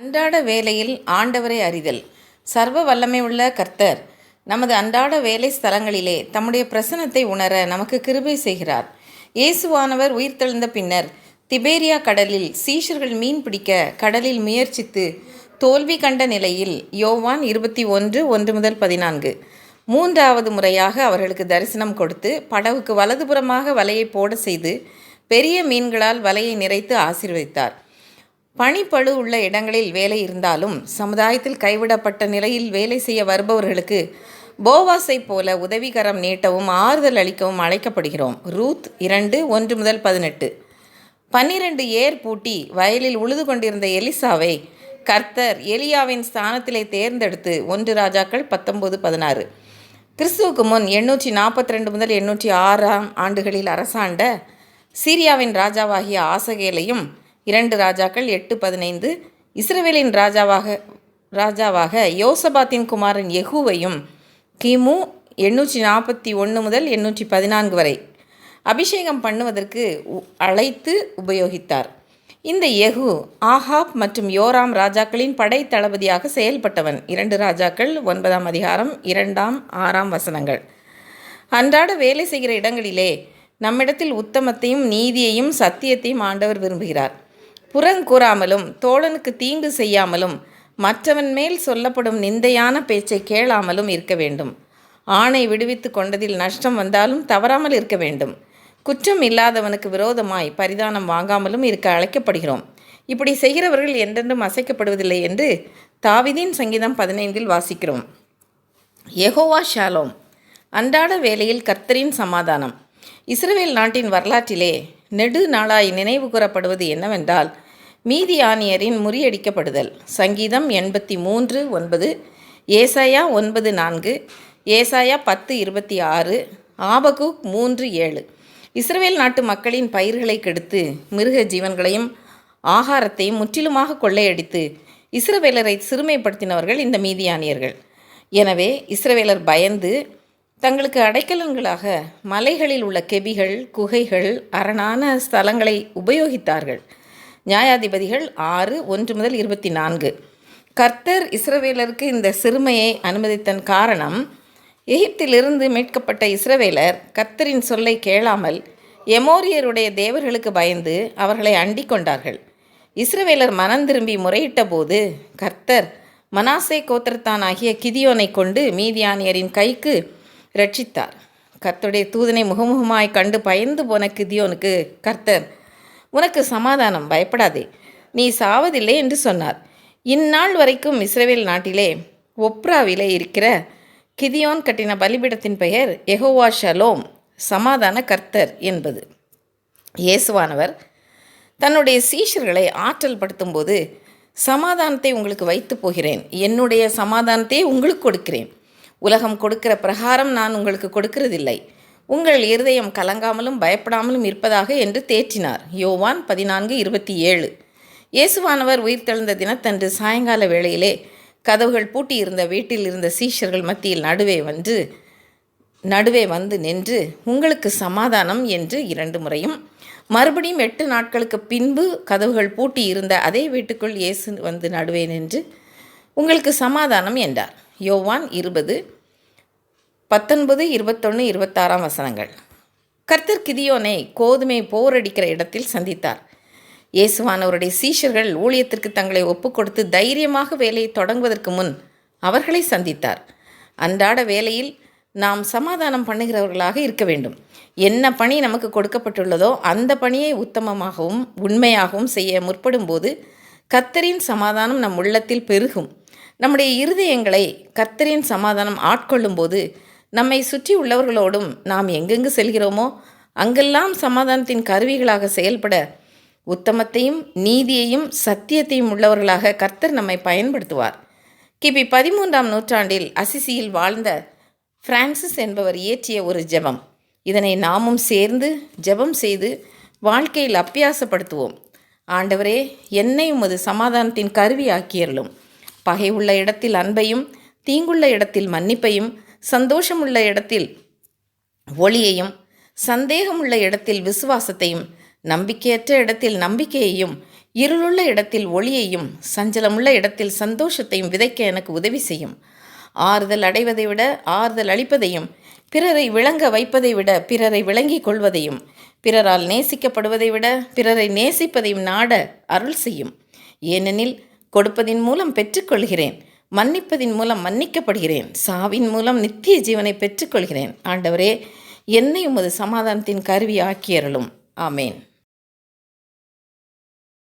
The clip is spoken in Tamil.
அன்றாட வேலையில் ஆண்டவரை அறிதல். சர்வ வல்லமை உள்ள கர்த்தர் நமது அன்றாட வேலை ஸ்தலங்களிலே தம்முடைய பிரசனத்தை உணர நமக்கு கிருபை செய்கிறார். இயேசுவானவர் உயிர்த்தெழுந்த பின்னர் திபேரியா கடலில் சீஷர்கள் மீன் பிடிக்க கடலில் முயற்சித்து தோல்வி கண்ட நிலையில் யோவான் இருபத்தி ஒன்று ஒன்று முதல் பதினான்கு. மூன்றாவது முறையாக அவர்களுக்கு தரிசனம் கொடுத்து படவுக்கு வலதுபுறமாக வலையை போட செய்து பெரிய மீன்களால் வலையை நிறைத்து ஆசீர்வதித்தார். பணிப்பழு உள்ள இடங்களில் வேலை இருந்தாலும் சமுதாயத்தில் கைவிடப்பட்ட நிலையில் வேலை செய்ய வருபவர்களுக்கு போவாஸை போல உதவிகரம் நீட்டவும் ஆறுதல் அளிக்கவும் அழைக்கப்படுகிறோம். ரூத் இரண்டு ஒன்று முதல் பதினெட்டு. பன்னிரண்டு ஏர் பூட்டி வயலில் உழுது கொண்டிருந்த எலிசாவை கர்த்தர் எலியாவின் ஸ்தானத்திலே தேர்ந்தெடுத்து ஒன்று ராஜாக்கள் பத்தொன்பது பதினாறு. கிறிஸ்துவுக்கு முன் எண்ணூற்றி நாற்பத்தி ரெண்டு முதல் எண்ணூற்றி ஆறாம் ஆண்டுகளில் அரசாண்ட சீரியாவின் ராஜாவாகிய ஆசகேலையும் இரண்டு ராஜாக்கள் எட்டு பதினைந்து. இஸ்ரேலின் ராஜாவாக ராஜாவாக யோசபாத்தின் குமாரன் யெகூவையும் கிமு எண்ணூற்றி நாற்பத்தி ஒன்று முதல் எண்ணூற்றி பதினான்கு வரை அபிஷேகம் பண்ணுவதற்கு உ- அழைத்து உபயோகித்தார். இந்த யெகூ ஆஹாப் மற்றும் யோராம் ராஜாக்களின் படை தளபதியாக செயல்பட்டவன். இரண்டு ராஜாக்கள் ஒன்பதாம் அதிகாரம் இரண்டாம் ஆறாம் வசனங்கள். அன்றாட வேலை செய்கிற இடங்களிலே நம்மிடத்தில் உத்தமத்தையும் நீதியையும் சத்தியத்தையும் ஆண்டவர் விரும்புகிறார். புறங்கூறாமலும் தோழனுக்கு தீங்கு செய்யாமலும் மற்றவன் மேல் சொல்லப்படும் நிந்தையான பேச்சை கேளாமலும் இருக்க வேண்டும். ஆணை விடுவித்து கொண்டதில் நஷ்டம் வந்தாலும் தவறாமல் இருக்க வேண்டும். குற்றம் இல்லாதவனுக்கு விரோதமாய் பரிதானம் வாங்காமலும் இருக்க அழைக்கப்படுகிறோம். இப்படி செய்கிறவர்கள் என்றென்றும் அசைக்கப்படுவதில்லை என்று தாவிதின் சங்கீதம் பதினைந்தில் வாசிக்கிறோம். எகோவா ஷாலோம். அன்றாட வேலையில் கர்த்தரின் சமாதானம். இஸ்ரேல் நாட்டின் வரலாற்றிலே நெடு நாளாய் நினைவு கூறப்படுவது என்னவென்றால் மீதியானியரின் முறியடிக்கப்படுதல். சங்கீதம் எண்பத்தி மூன்று ஒன்பது ஏசாயா ஒன்பது நான்கு ஏசாயா பத்து இருபத்தி ஆறு ஆபகுக் மூன்று ஏழு. இஸ்ரேல் நாட்டு மக்களின் பயிர்களை கெடுத்து மிருக ஜீவன்களையும் ஆகாரத்தையும் முற்றிலுமாக கொள்ளையடித்து இஸ்ரவேலரை சிறுமைப்படுத்தினவர்கள் இந்த மீதியானியர்கள். எனவே இஸ்ரவேலர் பயந்து தங்களுக்கு அடைக்கலன்களாக மலைகளில் உள்ள கெபிகள் குகைகள் அரணான ஸ்தலங்களை உபயோகித்தார்கள். நியாயாதிபதிகள் ஆறு ஒன்று முதல் இருபத்தி நான்கு. கர்த்தர் இஸ்ரவேலருக்கு இந்த சிறுமையை அனுமதித்தன் காரணம் எகிப்திலிருந்து மீட்கப்பட்ட இஸ்ரவேலர் கர்த்தரின் சொல்லை கேளாமல் எமோரியருடைய தேவர்களுக்கு பயந்து அவர்களை அண்டிக் கொண்டார்கள். இஸ்ரவேலர் மனம் திரும்பி முறையிட்ட போது கர்த்தர் மனாசே கோத்திரத்தானாகிய கிதியோனை கொண்டு மீதியானியரின் கைக்கு ரட்சித்தார் கர்த்தருடைய தூதனை முகமுகமாய் கண்டு பயந்து போன கிதியோனுக்கு கர்த்தர் உனக்கு சமாதானம் பயப்படாதே. நீ சாவதில்லை என்று சொன்னார். இந்நாள் வரைக்கும் இஸ்ரவேல் நாட்டிலே ஒப்ராவிலே இருக்கிற கிதியோன் கட்டின பலிபீடத்தின் பெயர் எகோவா ஷலோம் சமாதான கர்த்தர் என்பது. இயேசுவானவர் தன்னுடைய சீஷர்களை ஆற்றல் படுத்தும்போது சமாதானத்தை உங்களுக்கு வைத்து போகிறேன். என்னுடைய சமாதானத்தை உங்களுக்கு கொடுக்கிறேன். உலகம் கொடுக்கிற பிரகாரம் நான் உங்களுக்கு கொடுக்கிறதில்லை. உங்கள் இருதயம் கலங்காமலும் பயப்படாமலும் இருப்பதாக என்று தேற்றினார். யோவான் பதினான்கு இருபத்தி ஏழு. இயேசுவானவர் உயிர்த்தெழுந்த தினத்தன்று சாயங்கால வேளையிலே கதவுகள் பூட்டியிருந்த வீட்டில் இருந்த சீஷர்கள் மத்தியில் நடுவே வந்து நடுவே வந்து நின்று உங்களுக்கு சமாதானம் என்று இரண்டு முறையும் மறுபடியும் எட்டு நாட்களுக்கு பின்பு கதவுகள் பூட்டி இருந்த அதே வீட்டுக்குள் இயேசு வந்து நடுவே நின்று உங்களுக்கு சமாதானம் என்றார். யோவான் இருபது பத்தொன்பது இருபத்தொன்று இருபத்தாறாம் வசனங்கள். கர்த்தர் கிதியோனை கோதுமை போரடிக்கிற இடத்தில் சந்தித்தார். இயேசுவானவருடைய சீஷர்கள் ஊழியத்திற்கு தங்களை ஒப்புக்கொடுத்து தைரியமாக வேலையை தொடங்குவதற்கு முன் அவர்களை சந்தித்தார். அன்றாட வேலையில் நாம் சமாதானம் பண்ணுகிறவர்களாக இருக்க வேண்டும். என்ன பணி நமக்கு கொடுக்கப்பட்டுள்ளதோ அந்த பணியை உத்தமமாகவும் உண்மையாகவும் செய்ய முற்படும்போது கத்தரின் சமாதானம் நம் உள்ளத்தில் பெருகும். நம்முடைய இருதயங்களை கத்தரின் சமாதானம் ஆட்கொள்ளும் போது நம்மை சுற்றி உள்ளவர்களோடும் நாம் எங்கெங்கு செல்கிறோமோ அங்கெல்லாம் சமாதானத்தின் கருவிகளாக செயல்பட உத்தமத்தையும் நீதியையும் சத்தியத்தையும் உள்ளவர்களாக கர்த்தர் நம்மை பயன்படுத்துவார். கிபி பதிமூன்றாம் நூற்றாண்டில் அசிசியில் வாழ்ந்த பிரான்சிஸ் என்பவர் இயற்றிய ஒரு ஜெபம். இதனை நாமும் சேர்ந்து ஜெபம் செய்து வாழ்க்கையில் அப்பியாசப்படுத்துவோம். ஆண்டவரே என்னை உமது சமாதானத்தின் கருவி பகை உள்ள இடத்தில் அன்பையும் தீங்குள்ள இடத்தில் மன்னிப்பையும் சந்தோஷமுள்ள இடத்தில் ஒளியையும் சந்தேகமுள்ள இடத்தில் விசுவாசத்தையும் நம்பிக்கையற்ற இடத்தில் நம்பிக்கையையும் இருளுள்ள இடத்தில் ஒளியையும் சஞ்சலமுள்ள இடத்தில் சந்தோஷத்தையும் விதைக்க எனக்கு உதவி செய்யும். ஆறுதல் அடைவதை விட ஆறுதல் அளிப்பதையும் பிறரை விளங்க வைப்பதை விட பிறரை விளங்கிக் கொள்வதையும் பிறரால் நேசிக்கப்படுவதை விட பிறரை நேசிப்பதையும் நாட அருள் செய்யும். ஏனெனில் கொடுப்பதின் மூலம் பெற்றுக்கொள்கிறேன் மன்னிப்பதின் மூலம் மன்னிக்கப்படுகிறேன். சாவின் மூலம் நித்திய ஜீவனை பெற்றுக்கொள்கிறேன். ஆண்டவரே என்னை உமது சமாதானத்தின் கருவி ஆக்கியருளும் ஆமேன்.